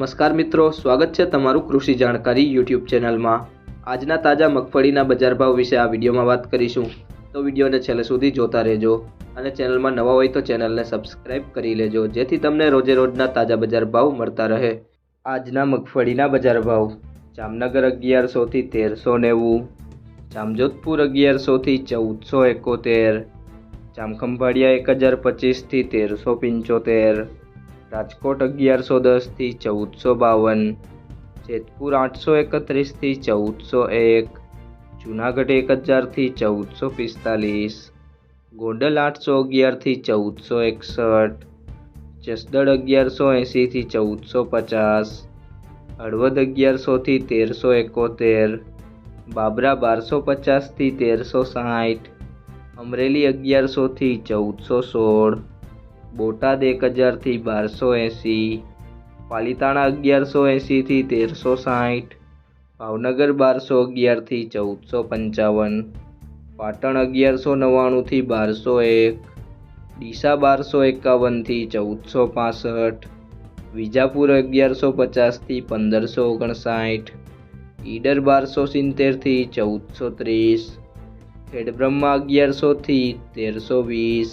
નમસ્કાર મિત્રો, સ્વાગત છે તમારું કૃષિ જાણકારી યુટ્યુબ ચેનલમાં. આજના તાજા મગફળીના બજાર ભાવ વિશે આ વિડીયોમાં વાત કરીશું. તો વિડીયોને છેલ્લે સુધી જોતા રહેજો અને ચેનલમાં નવા હોય તો ચેનલને સબસ્ક્રાઇબ કરી લેજો, જેથી તમને રોજે રોજના તાજા બજાર ભાવ મળતા રહે. આજના મગફળીના બજાર ભાવ. જામનગર અગિયારસોથી તેરસો નેવું. જામજોધપુર અગિયારસોથી ચૌદસો એકોતેર. જામખંભાળિયા એક હજાર પચીસથી તેરસો પંચોતેર. રાજકોટ અગિયારસો દસથી ચૌદસો બાવન, જેતપુર આઠસો એકત્રીસથી ચૌદસો એક, જુનાગઢ એક હજારથી ચૌદસો પિસ્તાલીસ, ગોંડલ આઠસો અગિયારથી ચૌદસો એકસઠ જસદળ અગિયારસો એંશીથી ચૌદસો પચાસ, હળવદ અગિયારસોથી તેરસો એકોતેર, બાબરા બારસો પચાસથી તેરસો સાઠ અમરેલી અગિયારસોથી ચૌદસો સોળ બોટાદ એક હજારથી બારસો એંસી, પાલીતાણા અગિયારસો એંસીથી તેરસો સાઠ ભાવનગર બારસો અગિયારથી ચૌદસો પંચાવન, પાટણ અગિયારસો નવ્વાણુંથી બારસો એક, ડીસા બારસો એકાવનથી ચૌદસો પાસઠ, વિજાપુર અગિયારસો પચાસથી પંદરસો ઓગણસાઠ ઈડર બારસો સિત્તેરથી ચૌદસો ત્રીસ, ખેડબ્રહ્મા અગિયારસોથી તેરસો વીસ